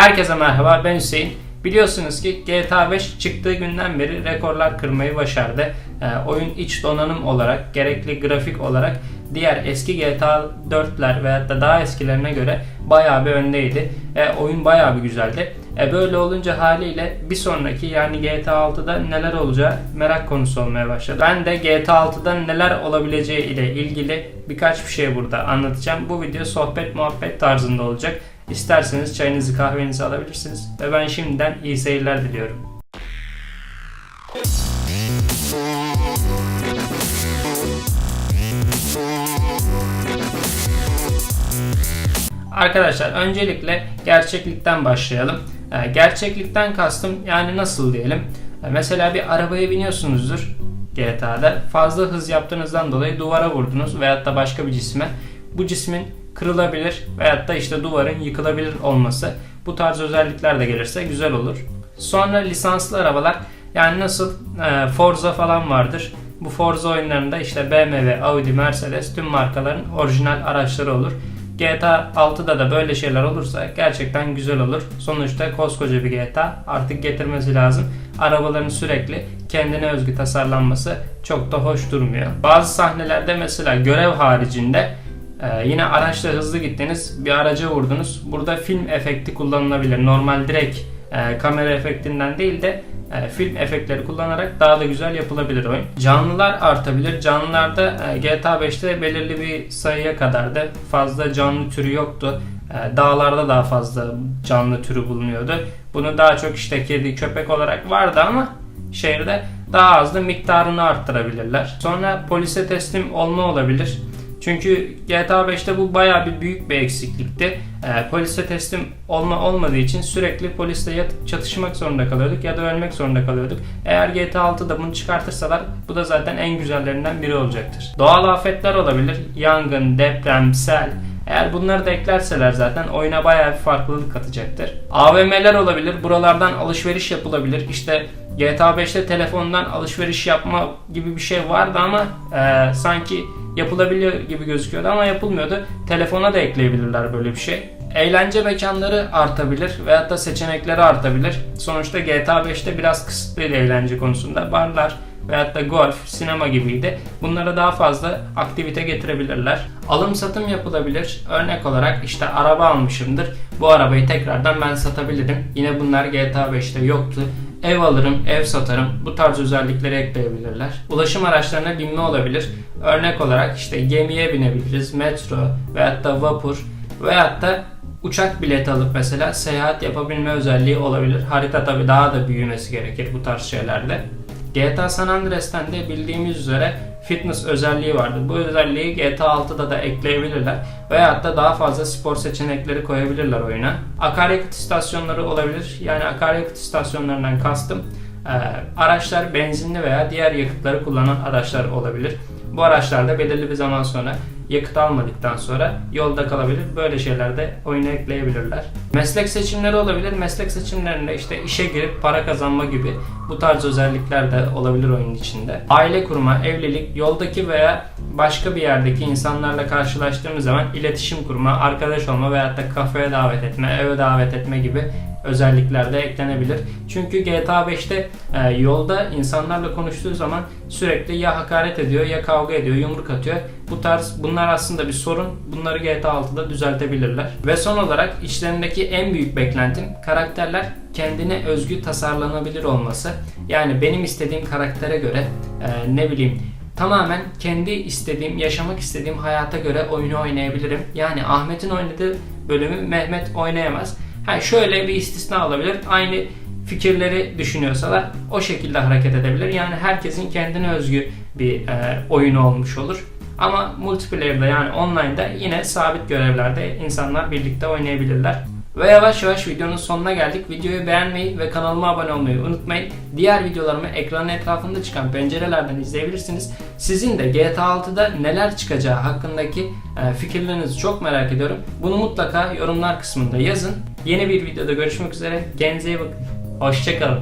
Herkese merhaba ben Hüseyin. Biliyorsunuz ki GTA 5 çıktığı günden beri rekorlar kırmayı başardı. Ee, oyun iç donanım olarak, gerekli grafik olarak diğer eski GTA 4'ler veyahut da daha eskilerine göre bayağı bir öndeydi. E, oyun bayağı bir güzeldi. E, böyle olunca haliyle bir sonraki yani GTA 6'da neler olacağı merak konusu olmaya başladı. Ben de GTA 6'da neler olabileceği ile ilgili birkaç bir şey burada anlatacağım. Bu video sohbet muhabbet tarzında olacak. İsterseniz çayınızı kahvenizi alabilirsiniz. Ve ben şimdiden iyi seyirler diliyorum. Arkadaşlar öncelikle gerçeklikten başlayalım. Ee, Gerçeklikten kastım yani nasıl diyelim. Ee, Mesela bir arabaya biniyorsunuzdur GTA'da. Fazla hız yaptığınızdan dolayı duvara vurdunuz veyahut da başka bir cisme. Bu cismin kırılabilir veyahut da işte duvarın yıkılabilir olması. Bu tarz özellikler de gelirse güzel olur. Sonra lisanslı arabalar yani nasıl e, Forza falan vardır. Bu Forza oyunlarında işte BMW, Audi, Mercedes tüm markaların orijinal araçları olur. GTA 6'da da böyle şeyler olursa gerçekten güzel olur. Sonuçta koskoca bir GTA artık getirmesi lazım. Arabaların sürekli kendine özgü tasarlanması çok da hoş durmuyor. Bazı sahnelerde mesela görev haricinde ee, yine araçla hızlı gittiniz, bir araca vurdunuz. Burada film efekti kullanılabilir. Normal direkt e, kamera efektinden değil de e, film efektleri kullanarak daha da güzel yapılabilir oyun. Canlılar artabilir. Canlılarda e, GTA 5'te belirli bir sayıya kadar da fazla canlı türü yoktu. E, dağlarda daha fazla canlı türü bulunuyordu. Bunu daha çok işte kedi, köpek olarak vardı ama şehirde daha az da miktarını arttırabilirler. Sonra polise teslim olma olabilir. Çünkü GTA 5'te bu bayağı bir büyük bir eksiklikti. Ee, polise teslim olma olmadığı için sürekli polisle ya çatışmak zorunda kalıyorduk ya da ölmek zorunda kalıyorduk. Eğer GTA 6'da bunu çıkartırsalar bu da zaten en güzellerinden biri olacaktır. Doğal afetler olabilir. Yangın, deprem, sel. Eğer bunları da eklerseler zaten oyuna bayağı bir farklılık katacaktır. AVM'ler olabilir. Buralardan alışveriş yapılabilir. İşte GTA 5'te telefondan alışveriş yapma gibi bir şey vardı ama e, sanki yapılabiliyor gibi gözüküyordu ama yapılmıyordu. Telefona da ekleyebilirler böyle bir şey. Eğlence mekanları artabilir veyahut da seçenekleri artabilir. Sonuçta GTA 5'te biraz kısıtlıydı eğlence konusunda. Barlar veyahut da golf, sinema gibiydi. Bunlara daha fazla aktivite getirebilirler. Alım satım yapılabilir. Örnek olarak işte araba almışımdır. Bu arabayı tekrardan ben satabilirim. Yine bunlar GTA 5'te yoktu. Ev alırım, ev satarım. Bu tarz özellikleri ekleyebilirler. Ulaşım araçlarına binme olabilir. Örnek olarak işte gemiye binebiliriz, metro veyahut da vapur veyahut da uçak bileti alıp mesela seyahat yapabilme özelliği olabilir. Harita tabi daha da büyümesi gerekir bu tarz şeylerde. GTA San Andreas'ten de bildiğimiz üzere fitness özelliği vardı. Bu özelliği GTA 6'da da ekleyebilirler. Veyahut da daha fazla spor seçenekleri koyabilirler oyuna. Akaryakıt istasyonları olabilir. Yani akaryakıt istasyonlarından kastım e, araçlar benzinli veya diğer yakıtları kullanan araçlar olabilir. Bu araçlarda belirli bir zaman sonra yakıt almadıktan sonra yolda kalabilir. Böyle şeyler de oyuna ekleyebilirler. Meslek seçimleri olabilir. Meslek seçimlerinde işte işe girip para kazanma gibi bu tarz özellikler de olabilir oyunun içinde. Aile kurma, evlilik, yoldaki veya başka bir yerdeki insanlarla karşılaştığımız zaman iletişim kurma, arkadaş olma veyahut da kafeye davet etme, eve davet etme gibi özellikler de eklenebilir. Çünkü GTA 5'te e, yolda insanlarla konuştuğu zaman sürekli ya hakaret ediyor ya kavga ediyor, yumruk atıyor. Bu tarz bunlar aslında bir sorun. Bunları GTA 6'da düzeltebilirler. Ve son olarak içlerindeki en büyük beklentim karakterler kendine özgü tasarlanabilir olması. Yani benim istediğim karaktere göre e, ne bileyim tamamen kendi istediğim, yaşamak istediğim hayata göre oyunu oynayabilirim. Yani Ahmet'in oynadığı bölümü Mehmet oynayamaz. Ha şöyle bir istisna olabilir. Aynı fikirleri düşünüyorsalar o şekilde hareket edebilir. Yani herkesin kendine özgü bir e, oyunu olmuş olur. Ama multiplayer'da yani online'da yine sabit görevlerde insanlar birlikte oynayabilirler. Ve yavaş yavaş videonun sonuna geldik. Videoyu beğenmeyi ve kanalıma abone olmayı unutmayın. Diğer videolarımı ekranın etrafında çıkan pencerelerden izleyebilirsiniz. Sizin de GTA 6'da neler çıkacağı hakkındaki e, fikirlerinizi çok merak ediyorum. Bunu mutlaka yorumlar kısmında yazın. Yeni bir videoda görüşmek üzere. Kendinize iyi bakın. Hoşçakalın.